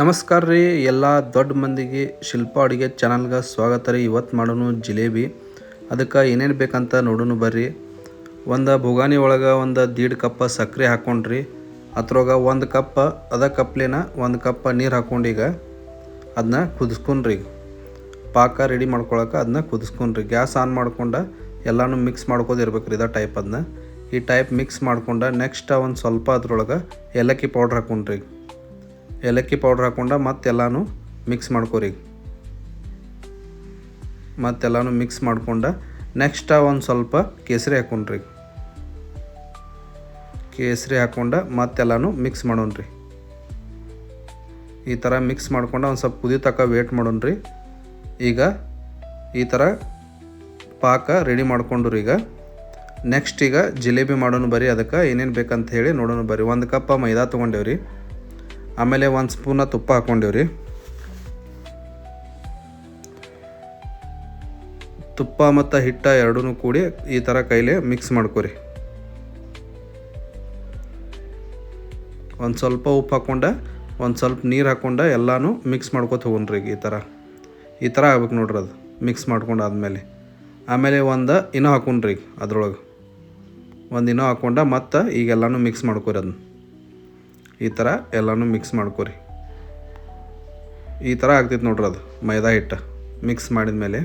ನಮಸ್ಕಾರ ರೀ, ಎಲ್ಲ ದೊಡ್ಡ ಮಂದಿಗೆ, ಶಿಲ್ಪ ಅಡುಗೆ ಚಾನಲ್ಗೆ ಸ್ವಾಗತ ರೀ. ಇವತ್ತು ಮಾಡೋನು ಜಿಲೇಬಿ. ಅದಕ್ಕೆ ಏನೇನು ಬೇಕಂತ ನೋಡೋನು ಬರ್ರಿ. ಒಂದು ಬುಗಾನಿ ಒಳಗೆ ಒಂದು ದೀಡ್ ಕಪ್ಪ ಸಕ್ಕರೆ ಹಾಕ್ಕೊಂಡ್ರಿ ಅದ್ರೊಳಗೆ ಒಂದು ಕಪ್ಪ ಅದ ಕಪ್ಲೇನ ಒಂದು ಕಪ್ಪ ನೀರು ಹಾಕ್ಕೊಂಡೀಗ ಅದನ್ನ ಕುದಿಸ್ಕೊಂಡ್ರಿ ಪಾಕ ರೆಡಿ ಮಾಡ್ಕೊಳಕ್ಕೆ ಅದನ್ನ ಕುದಿಸ್ಕೊಂಡ್ರಿ. ಗ್ಯಾಸ್ ಆನ್ ಮಾಡ್ಕೊಂಡು ಎಲ್ಲನೂ ಮಿಕ್ಸ್ ಮಾಡ್ಕೋದಿರ್ಬೇಕ್ರಿ ಇದ ಟೈಪ್ ಅದನ್ನ ಈ ಟೈಪ್ ಮಿಕ್ಸ್ ಮಾಡ್ಕೊಂಡು ನೆಕ್ಸ್ಟ್ ಒಂದು ಸ್ವಲ್ಪ ಅದ್ರೊಳಗೆ ಏಲಕ್ಕಿ ಪೌಡ್ರ್ ಹಾಕ್ಕೊಂಡ್ರಿ ಏಲಕ್ಕಿ ಪೌಡ್ರ್ ಹಾಕ್ಕೊಂಡು ಮತ್ತೆಲ್ಲನೂ ಮಿಕ್ಸ್ ಮಾಡ್ಕೋರಿ. ಮತ್ತೆಲ್ಲನೂ ಮಿಕ್ಸ್ ಮಾಡ್ಕೊಂಡು ನೆಕ್ಸ್ಟ್ ಒಂದು ಸ್ವಲ್ಪ ಕೇಸರಿ ಹಾಕ್ಕೊಂಡ್ರಿ ಕೇಸರಿ ಹಾಕ್ಕೊಂಡು ಮತ್ತೆಲ್ಲನೂ ಮಿಕ್ಸ್ ಮಾಡೋಣ್ರಿ. ಈ ಥರ ಮಿಕ್ಸ್ ಮಾಡ್ಕೊಂಡು ಒಂದು ಸ್ವಲ್ಪ ಕುದಿ ತಕ್ಕ ವೇಟ್ ಮಾಡೋಣ್ರಿ. ಈಗ ಈ ಥರ ಪಾಕ ರೆಡಿ ಮಾಡ್ಕೊಂಡ್ರಿ ಈಗ. ನೆಕ್ಸ್ಟ್ ಈಗ ಜಿಲೇಬಿ ಮಾಡೋಣ ಬರೀ, ಅದಕ್ಕೆ ಏನೇನು ಬೇಕಂತ ಹೇಳಿ ನೋಡೋಣ ಬರ್ರಿ ಒಂದು ಕಪ್ ಮೈದಾ ತೊಗೊಂಡೇವ್ರಿ. ಆಮೇಲೆ ಒಂದು ಸ್ಪೂನ ತುಪ್ಪ ಹಾಕ್ಕೊಂಡೇವ್ರಿ. ತುಪ್ಪ ಮತ್ತು ಹಿಟ್ಟ ಎರಡೂ ಕೂಡಿ ಈ ಥರ ಕೈಲೇ ಮಿಕ್ಸ್ ಮಾಡ್ಕೋರಿ. ಒಂದು ಸ್ವಲ್ಪ ಉಪ್ಪು ಹಾಕ್ಕೊಂಡ ಒಂದು ಸ್ವಲ್ಪ ನೀರು ಹಾಕ್ಕೊಂಡು ಎಲ್ಲನೂ ಮಿಕ್ಸ್ ಮಾಡ್ಕೊತ ಈಗ ಈ ಥರ ಈ ಥರ ಆಗ್ಬೇಕು ನೋಡ್ರಿ ಅದು ಮಿಕ್ಸ್ ಮಾಡ್ಕೊಂಡು ಆದಮೇಲೆ. ಆಮೇಲೆ ಒಂದು ಇನ್ನೂ ಹಾಕೊಂಡ್ರಿ ಅದ್ರೊಳಗೆ. ಒಂದು ಇನ್ನೂ ಹಾಕ್ಕೊಂಡ ಮತ್ತು ಈಗೆಲ್ಲನೂ ಮಿಕ್ಸ್ ಮಾಡ್ಕೊರಿ ಅದನ್ನ ಈ ಥರ ಎಲ್ಲನೂ ಮಿಕ್ಸ್ ಮಾಡ್ಕೊರಿ. ಈ ಥರ ಆಗ್ತೈತೆ ನೋಡ್ರಿ ಅದು, ಮೈದಾ ಹಿಟ್ಟು. ಮಿಕ್ಸ್ ಮಾಡಿದ ಮೇಲೆ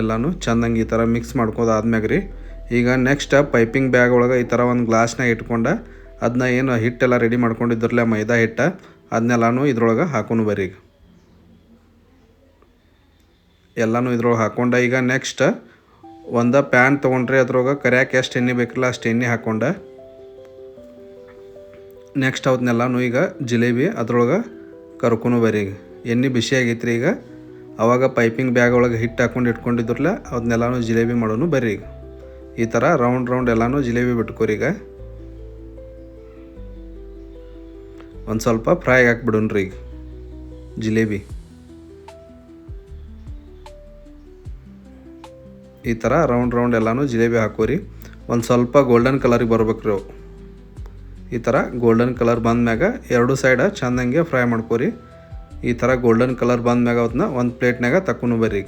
ಎಲ್ಲನೂ ಚೆಂದಂಗೆ ಈ ಥರ ಮಿಕ್ಸ್ ಮಾಡ್ಕೋದು ಆದ್ಮ್ಯಾಗ ರೀ ಈಗ ನೆಕ್ಸ್ಟ್ ಪೈಪಿಂಗ್ ಬ್ಯಾಗ್ ಒಳಗೆ ಈ ಥರ ಒಂದು ಗ್ಲಾಸ್ನಾಗ ಇಟ್ಕೊಂಡು ಅದನ್ನ ಏನು ಹಿಟ್ಟೆಲ್ಲ ರೆಡಿ ಮಾಡ್ಕೊಂಡಿದ್ರಲ್ಲೇ ಮೈದಾ ಹಿಟ್ಟು ಅದನ್ನೆಲ್ಲನೂ ಇದ್ರೊಳಗೆ ಹಾಕೊಂಡು ಬರ್ರಿ ಈಗ. ಎಲ್ಲನೂ ಇದ್ರೊಳಗೆ ಹಾಕ್ಕೊಂಡು ಈಗ ನೆಕ್ಸ್ಟ್ ಒಂದು ಪ್ಯಾನ್ ತೊಗೊಂಡ್ರಿ ಅದ್ರೊಳಗೆ ಕರಿಯಕ್ಕೆ ಎಷ್ಟು ಎಣ್ಣೆ ಬೇಕಲ್ಲ ಅಷ್ಟು ಎಣ್ಣೆ ಹಾಕ್ಕೊಂಡ ನೆಕ್ಸ್ಟ್ ಅವತ್ನೆಲ್ಲನೂ ಈಗ ಜಿಲೇಬಿ, ಅದ್ರೊಳಗೆ ಕರ್ಕೊಂಡು ಬರ್ರಿ ಈಗ. ಎಣ್ಣೆ ಬಿಸಿ ಆಗೈತ್ರಿ ಈಗ. ಅವಾಗ ಪೈಪಿಂಗ್ ಬ್ಯಾಗ್ ಒಳಗೆ ಹಿಟ್ಟು ಹಾಕೊಂಡು ಇಟ್ಕೊಂಡಿದ್ರಲ್ಲ ಅದನ್ನೆಲ್ಲನೂ ಜಿಲೇಬಿ ಮಾಡೋನು ಬರ್ರಿ ಈಗ. ಈ ಥರ ರೌಂಡ್ ರೌಂಡ್ ಎಲ್ಲನೂ ಜಿಲೇಬಿ ಬಿಟ್ಕೋರಿ ಈಗ. ಒಂದು ಸ್ವಲ್ಪ ಫ್ರೈ ಹಾಕ್ಬಿಡೋಣ್ರಿ ಈಗ. ಜಿಲೇಬಿ. ಈ ಥರ ರೌಂಡ್ ರೌಂಡ್ ಎಲ್ಲನೂ ಜಿಲೇಬಿ ಹಾಕೋರಿ. ಒಂದು ಸ್ವಲ್ಪ ಗೋಲ್ಡನ್ ಕಲರಿಗೆ ಬರ್ಬೇಕ್ರಿ ಅವು. ಈ ಥರ ಗೋಲ್ಡನ್ ಕಲರ್ ಬಂದ್ಮ್ಯಾಗ ಎರಡು ಸೈಡ ಚಂದಂಗೆ ಫ್ರೈ ಮಾಡ್ಕೋರಿ. ಈ ಥರ ಗೋಲ್ಡನ್ ಕಲರ್ ಬಂದ್ಮ್ಯಾಗ ಅದನ್ನ ಒಂದು ಪ್ಲೇಟ್ನಾಗ ತಕ್ಕೊಂಡು ಬರ್ರಿ.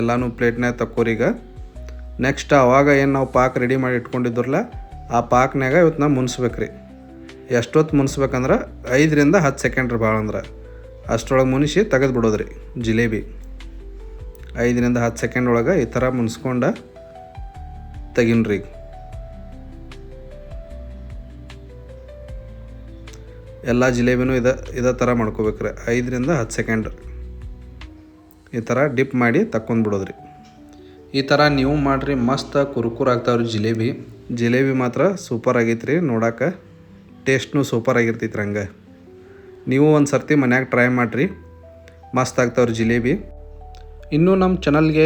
ಎಲ್ಲನೂ ಪ್ಲೇಟ್ನಾಗ ತಕ್ಕೋರಿ ಈಗ. ನೆಕ್ಸ್ಟ್ ಅವಾಗ ಏನು ನಾವು ಪಾಕ್ ರೆಡಿ ಮಾಡಿ ಇಟ್ಕೊಂಡಿದ್ರಲ್ಲ, ಆ ಪಾಕ್ನಾಗ ಇವತ್ತನ್ನ ಮುನ್ಸ್ಬೇಕ್ರಿ ಎಷ್ಟೊತ್ತು ಮುನ್ಸ್ಬೇಕಂದ್ರೆ ಐದರಿಂದ ಹತ್ತು ಸೆಕೆಂಡ್ರಿ ಭಾಳ ಅಂದ್ರೆ. ಅಷ್ಟರೊಳಗೆ ಮುನಿಸಿ ತೆಗೆದು ಬಿಡೋದ್ರಿ ಜಿಲೇಬಿ. ಐದರಿಂದ ಹತ್ತು ಸೆಕೆಂಡ್ ಒಳಗೆ ಈ ಥರ ಮುನ್ಸ್ಕೊಂಡು ತೆಗಿನ್ರಿ. ಎಲ್ಲ ಜಿಲೇಬಿನೂ ಇದ, ಇದೇ ಥರ ಮಾಡ್ಕೋಬೇಕ್ರಿ ಐದರಿಂದ ಹತ್ತು ಸೆಕೆಂಡ್ ಈ ಥರ ಡಿಪ್ ಮಾಡಿ ತಕ್ಕೊಂಡ್ಬಿಡೋದ್ರಿ. ಈ ಥರ ನೀವು ಮಾಡಿರಿ, ಮಸ್ತ್ ಕುರುಕುರು ಆಗ್ತಾವ್ರಿ ಜಿಲೇಬಿ. ಜಿಲೇಬಿ ಮಾತ್ರ ಸೂಪರ್ ಆಗೈತ್ರಿ ನೋಡಕ್ಕೆ ಟೇಸ್ಟ್ನು ಸೂಪರ್ ಆಗಿರ್ತೈತ್ರಿ ಹಂಗೆ. ನೀವು ಒಂದು ಸರ್ತಿ ಮನ್ಯಾಗ ಟ್ರೈ ಮಾಡಿರಿ. ಮಸ್ತ್ ಆಗ್ತಾವ್ರಿ ಜಿಲೇಬಿ. ಇನ್ನೂ ನಮ್ಮ ಚಾನಲ್ಗೆ